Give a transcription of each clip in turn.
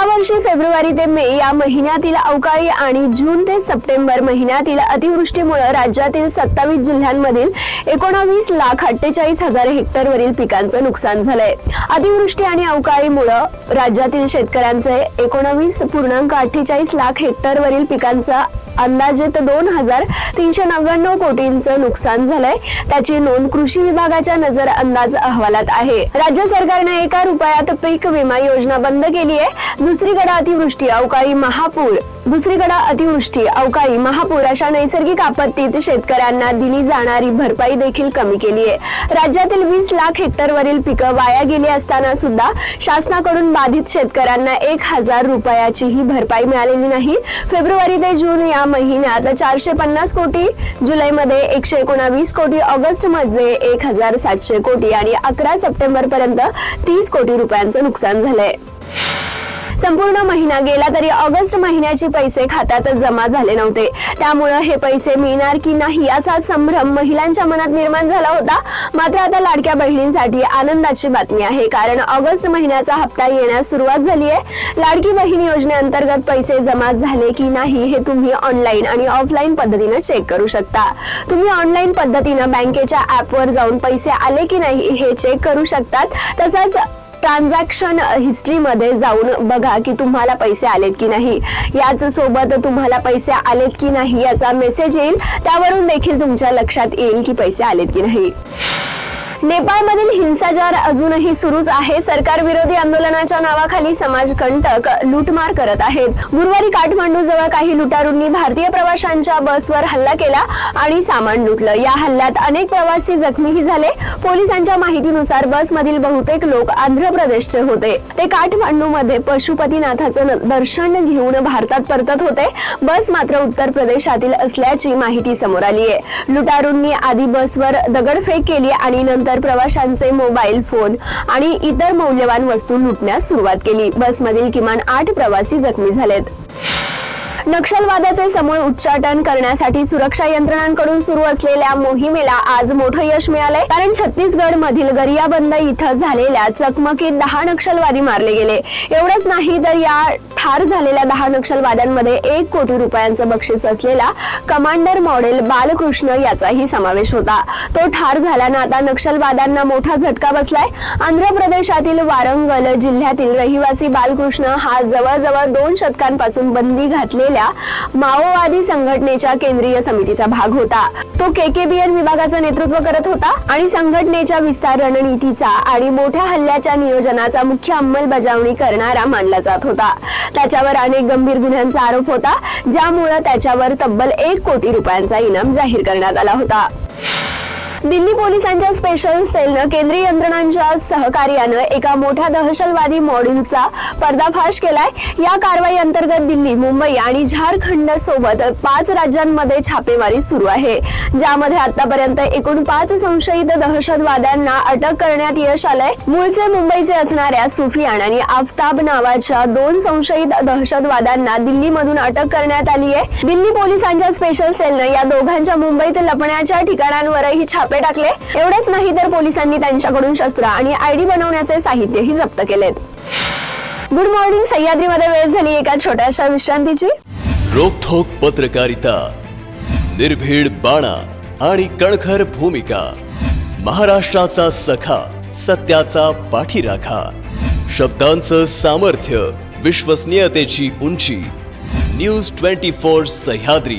यावर्षी फेब्रुवारी ते मे या महिन्यातील अवकाळी आणि जून ते सप्टेंबर महिन्यातील अतिवृष्टीमुळे राज्यातील सत्तावीस जिल्ह्यांमधील एकोणावीस लाख अठ्ठेचाळीस हजार हेक्टरवरील पिकांचं नुकसान झालंय. अतिवृष्टी आणि अवकाळीमुळे राज्यातील शेतकऱ्यांचे एकोणावीस पूर्णांक अठ्ठेचाळीस लाख हेक्टरवरील पिकांचा अंदाजे दोन हजार तीनशे नव्याण्णव कोटींचं नुकसान झालंय. त्याची नोंद कृषी विभागाच्या नजर अंदाज अहवालात आहे. राज्य सरकारने एका रुपयात पीक विमा योजना बंद केली आहे दुसरीकडे अतिवृष्टी अवकाळी महापूर. दुसरीकडे अतिवृष्टी अवकाळी महापूर अशा नैसर्गिक आपत्तीत शेतकऱ्यांना दिली जाणारी भरपाई देखील कमी केली आहे. राज्यातील वीस लाख हेक्टरवरील पिकं वाया गेली असताना सुद्धा शासनाकडून बाधित शेतकऱ्यांना एक हजार रुपयाची ही भरपाई मिळालेली नाही. फेब्रुवारी ते जून या महिन्यात चारशे पन्नास कोटी जुलैमध्ये एकशे एकोणावीस कोटी ऑगस्टमध्ये एक हजार सातशे कोटी आणि अकरा सप्टेंबर पर्यंत तीस कोटी रुपयांचं नुकसान झालंय. संपूर्ण महिना गेला तरी ऑगस्ट महिन्याचे पैसे खात्यात जमा झाले नव्हते. त्यामुळे हे पैसे मिळणार की नाही असा संभ्रम महिलांच्या मनात निर्माण झाला होता. मात्र आता लाडक्या बहिणींसाठी आनंदाची बातमी आहे. कारण ऑगस्ट महिन्याचा हप्ता येण्यास सुरुवात झाली आहे लाडकी बहीण योजनेअंतर्गत पैसे जमा झाले की नाही हे तुम्ही ऑनलाईन आणि ऑफलाईन पद्धतीने चेक करू शकता. तुम्ही ऑनलाईन पद्धतीनं बँकेच्या ऍपवर जाऊन पैसे आले की नाही हे चेक करू शकतात. तसंच ट्रान्झॅक्शन हिस्ट्रीमध्ये जाऊन बघा की तुम्हाला पैसे आलेत की नाही. याच सोबत तुम्हाला पैसे आलेत की नाही याचा मेसेज येईल. त्यावरून देखील तुमच्या लक्षात येईल की पैसे आलेत की नाही. नेपाळमधील हिंसाचार अजूनही सुरूच आहे. सरकार विरोधी आंदोलनाच्या नावाखाली समाज कंटक लूटमार करत आहेत. गुरुवारी काठमांडू जवळ काही लुटारूंनी भारतीय प्रवाशांच्या बसवर हल्ला केला आणि सामान लुटलं. या हल्ल्यात अनेक प्रवासी जखमीही झाले. पोलिसांच्या माहितीनुसार बसमधील बहुतेक लोक आंध्र प्रदेशचे होते. ते काठमांडू मध्ये पशुपतीनाथाचं दर्शन घेऊन भारतात परतत होते. बस मात्र उत्तर प्रदेशातील असल्याची माहिती समोर आली आहे लुटारूंनी आधी बसवर दगडफेक केली आणि नंतर प्रवाशांचे मोबाईल फोन आणि इतर मौल्यवान वस्तू लुटण्यास सुरुवात केली. बसमधील किमान आठ प्रवासी जखमी झालेत. नक्षलवादाचे समूळ उच्चाटन करण्यासाठी सुरक्षा यंत्रणांकडून सुरू असलेल्या मोहिमेला आज मोठं यश मिळालंय. कारण छत्तीसगड मधील गरियाबंद इथं झालेल्या चकमकीत दहा नक्षलवादी मारले गेले. एवढंच नाही तर या ठार झालेल्या दहा नक्षलवाद्यांमध्ये एक कोटी रुपयांचं बक्षीस असलेला कमांडर मॉडेल बालकृष्ण याचाही समावेश होता. तो ठार झाल्यानं आता नक्षलवाद्यांना मोठा झटका बसलाय. आंध्र प्रदेशातील वारंगल जिल्ह्यातील रहिवासी बालकृष्ण हा जवळजवळ दोन शतकांपासून बंदी घातलेल्या माओवादी संघटनेच्या केंद्रीय समितीचा भाग होता. तो केकेबीएन विभागाचं नेतृत्व करत होता आणि संघटनेच्या विस्तार रणनीतीचा आणि मोठ्या हल्ल्याच्या नियोजनाचा मुख्य अंमलबजावणी करणारा मानला जात होता. त्याच्यावर अनेक गंभीर गुन्ह्यांचा आरोप होता ज्यामुळे त्याच्यावर तब्बल एक कोटी रुपयांचा इनाम जाहीर करण्यात आला होता. दिल्ली पोलिसांच्या स्पेशल सेलनं केंद्रीय यंत्रणांच्या सहकार्यानं एका मोठ्या दहशतवादी मॉड्यूलचा पर्दाफाश केलाय. या कारवाई अंतर्गत दिल्ली मुंबई आणि झारखंड सोबत पाच राज्यांमध्ये छापेमारी सुरू आहे. ज्यामध्ये आतापर्यंत एकूण पाच संशयित दहशतवाद्यांना अटक करण्यात यश आलंय. मूळचे मुंबईचे असणाऱ्या सुफियान आणि आफताब नावाच्या दोन संशयित दहशतवाद्यांना दिल्लीमधून अटक करण्यात आली आहे दिल्ली पोलिसांच्या स्पेशल सेलनं या दोघांच्या मुंबईत लपण्याच्या ठिकाणांवरही छापे टाकले. एवढेच नाही तर पोलिसांनी त्यांच्याकडून शस्त्र आणि आयडी बनवण्याचे साहित्यही जप्त केलेत. गुड मॉर्निंग सह्याद्रीमध्ये वेळ झाली एका छोट्याशा विश्रांतीची. रोखोक पत्रकारिता निर्भीड बाणा आणि कणखर भूमिका महाराष्ट्राचा सखा सत्याचा पाठीराखा शब्दांचं सामर्थ्य विश्वसनीयतेची उंची न्यूज ट्वेंटी फोर सह्याद्री.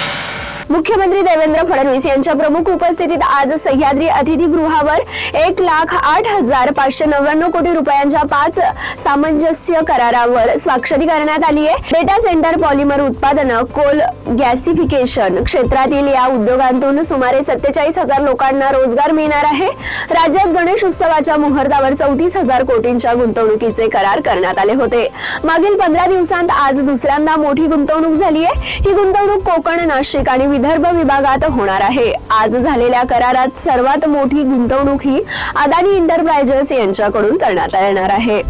मुख्यमंत्री देवेंद्र फडणवीस यांच्या प्रमुख उपस्थितीत आज सह्याद्री अतिथीगृहावर एक लाख आठ हजार पाचशे नव्याण्णव कोटी रुपयांच्या पाच सामंजस्य करारावर स्वाक्षरी करण्यात आली आहे. डेटा सेंटर पॉलिमर उत्पादन कोल गॅसिफिकेशन क्षेत्रातील या उद्योगांतून सुमारे सत्तेचाळीस हजार लोकांना रोजगार मिळणार आहे. राज्यात गणेश उत्सवाच्या मुहूर्तावर चौतीस हजार कोटींच्या गुंतवणुकीचे करार करण्यात आले होते. मागील पंधरा दिवसांत आज दुसऱ्यांदा मोठी गुंतवणूक झाली आहे. ही गुंतवणूक कोकण नाशिक आणि विदर्भ विभागात होणार आहे. आज झालेल्या करारात सर्वात मोठी गुंतवणूक ही अदानी एंटरप्राइजेस यांच्याकडून करण्यात येणार आहे.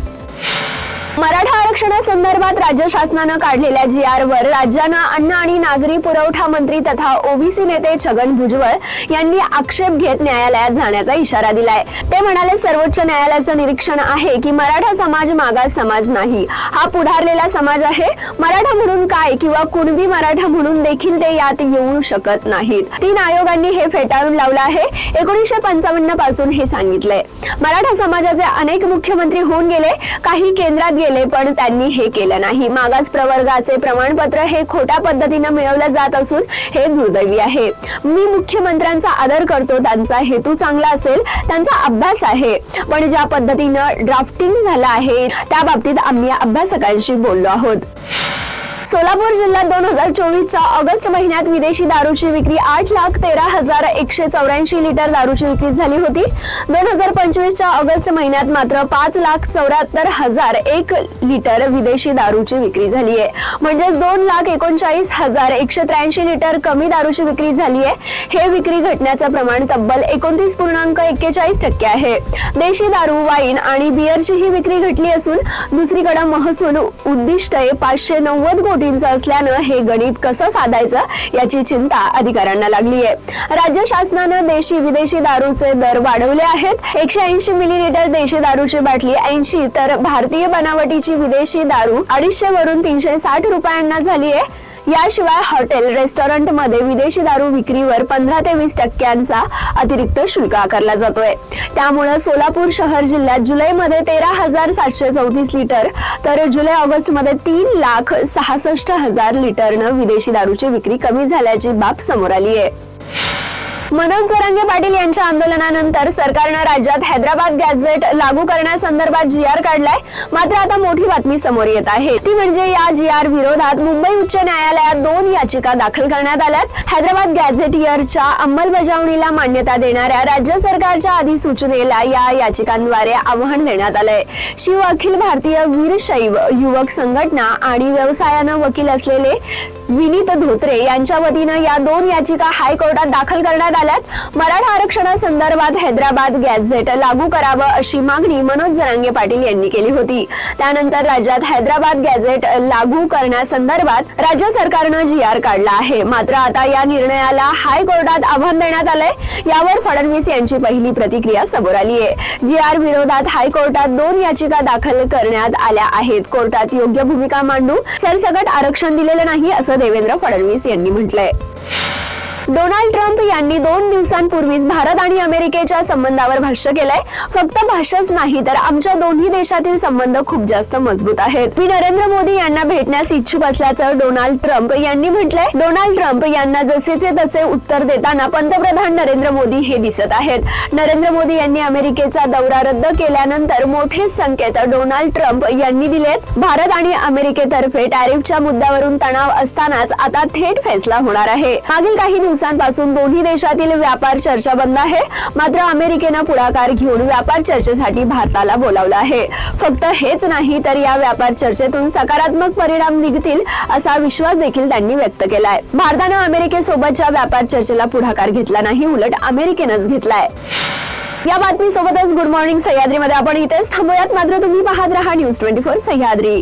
मराठा आरक्षणासंदर्भात राज्य शासनानं काढलेल्या जी आर वर राज्यानं अन्न आणि नागरी पुरवठा मंत्री तथा ओबीसी नेते छगन भुजबळ यांनी आक्षेप घेत न्यायालयात जाण्याचा इशारा दिलाय. ते म्हणाले सर्वोच्च न्यायालयाचं निरीक्षण आहे की मराठा समाज मागास समाज नाही. हा पुढारलेला समाज आहे. मराठा म्हणून काय किंवा कुणबी मराठा म्हणून देखील ते यात येऊ शकत नाहीत. तीन आयोगांनी हे फेटाळून लावलं आहे. एकोणीसशे पंचावन्नपासून हे सांगितलंय. मराठा समाजाचे अनेक मुख्यमंत्री होऊन गेले. काही केंद्रात गेले पण त्यांनी हे केलं नाही. मागास प्रवर्गाचे प्रमाणपत्र हे खोट्या पद्धतीनं मिळवलं जात असून हे दुर्दैवी आहे. मी मुख्यमंत्र्यांचा आदर करतो त्यांचा हेतू चांगला असेल त्यांचा अभ्यास आहे. पण ज्या पद्धतीनं ड्राफ्टिंग झालं आहे त्या बाबतीत आम्ही अभ्यासकांशी बोललो आहोत. सोलापूर जिल्ह्यात दोन हजार चोवीसच्या ऑगस्ट महिन्यात विदेशी दारूची विक्री आठ लाख तेरा हजार एकशे चौऱ्याऐंशी लिटर दारूची विक्री झाली होती. दोन हजार पंचवीसच्या ऑगस्ट महिन्यात मात्र पाच लाख चौऱ्याहत्तर हजार एक लिटर विदेशी दारूची विक्री झाली आहे. म्हणजेच दोन लाख एकोणचाळीस हजार एकशे त्र्याऐंशी लिटर कमी दारूची विक्री झाली आहे. हे विक्री घटण्याचं प्रमाण तब्बल एकोणतीस पूर्णांक एक्केचाळीस टक्के आहे. देशी दारू वाईन आणि बिअरची ही विक्री घटली असून दुसरीकडे महसूल उद्दिष्ट पाचशे नव्वद कोटी कोटींचं असल्यानं हे गणित कसं साधायचं याची चिंता अधिकाऱ्यांना लागली आहे राज्य शासनानं देशी विदेशी दारूचे दर वाढवले आहेत. एकशे ऐंशी मिलीलिटर देशी दारूची बाटली ऐंशी तर भारतीय बनावटीची विदेशी दारू अडीचशे वरून तीनशे साठ रुपयांना झाली आहे याशिवाय हॉटेल रेस्टॉरंटमध्ये विदेशी दारू विक्रीवर पंधरा ते वीस टक्क्यांचा अतिरिक्त शुल्क आकारला जातोय. त्यामुळे सोलापूर शहर जिल्ह्यात जुलैमध्ये तेरा हजार सातशे चौतीस लिटर तर जुलै ऑगस्टमध्ये तीन लाख सहासष्ट हजार लिटरनं विदेशी दारूची विक्री कमी झाल्याची बाब समोर आली आहे मनोज जोरांगे पाटील यांच्या आंदोलनानंतर सरकारनं राज्यात हैदराबाद गॅझेट लागू करण्यासंदर्भात जी आर काढलाय. मात्र आता मोठी बातमी समोर येत आहे. ती म्हणजे या जी आर विरोधात मुंबई उच्च न्यायालयात दोन याचिका दाखल करण्यात आल्यात. हैदराबाद गॅझेट इयरच्या अंमलबजावणीला मान्यता देणाऱ्या राज्य सरकारच्या अधिसूचनेला या याचिकांद्वारे आव्हान देण्यात आलंय. शिव अखिल भारतीय वीरशैव युवक संघटना आणि व्यवसायानं वकील असलेले विनीत धोत्रे यांच्या वतीनं या दोन याचिका हायकोर्टात दाखल करण्यात आल्यात. मराठा आरक्षणासंदर्भात हैदराबाद गॅझेट लागू करावं अशी मागणी मनोज जरांगे पाटील यांनी केली होती. त्यानंतर राज्यात हैदराबाद गॅझेट लागू करण्यासंदर्भात राज्य सरकारनं जी आर काढला आहे. मात्र आता या निर्णयाला हायकोर्टात आव्हान देण्यात आलंय. यावर फडणवीस यांची पहिली प्रतिक्रिया समोर आली आहे. जी आर विरोधात हायकोर्टात दोन याचिका दाखल करण्यात आल्या आहेत. कोर्टात योग्य भूमिका मांडू सरसकट आरक्षण दिलेलं नाही असं देवेंद्र फडणवीस यांनी म्हटलंय. डोनाल्ड ट्रम्प यांनी दोन दिवसांपूर्वीच भारत आणि अमेरिकेच्या संबंधावर भाष्य केलंय. फक्त भाष्यच नाही तर आमच्या दोन्ही देशातील संबंध खूप जास्त मजबूत आहेत. मी नरेंद्र मोदी यांना भेटण्यास इच्छुक असल्याचं डोनाल्ड ट्रम्प यांनी म्हटलंय. डोनाल्ड ट्रम्प यांना जसेचे तसे उत्तर देताना पंतप्रधान नरेंद्र मोदी हे दिसत आहेत. नरेंद्र मोदी यांनी अमेरिकेचा दौरा रद्द केल्यानंतर मोठे संकेत डोनाल्ड ट्रम्प यांनी दिलेत. भारत आणि अमेरिकेतर्फे टॅरिफच्या मुद्द्यावरून तणाव असतानाच आता थेट फैसला होणार आहे. मागील काही दिवसांपासून दोन्ही देशातील व्यापार चर्चा बंद आहे. मात्र अमेरिकेनं पुढाकार घेऊन व्यापार चर्चेसाठी भारताला बोलावलं आहे. फक्त हेच नाही तर या व्यापार चर्चेतून सकारात्मक परिणाम निघतील असा विश्वास देखील त्यांनी व्यक्त केलाय. भारतानं अमेरिकेसोबतच्या व्यापार चर्चेला पुढाकार घेतला नाही उलट अमेरिकेनंच घेतलाय. या बातमीसोबतच गुड मॉर्निंग सह्याद्रीमध्ये आपण इथेच थांबूयात. मात्र तुम्ही पाहत रहा न्यूज ट्वेंटी फोर सह्याद्री.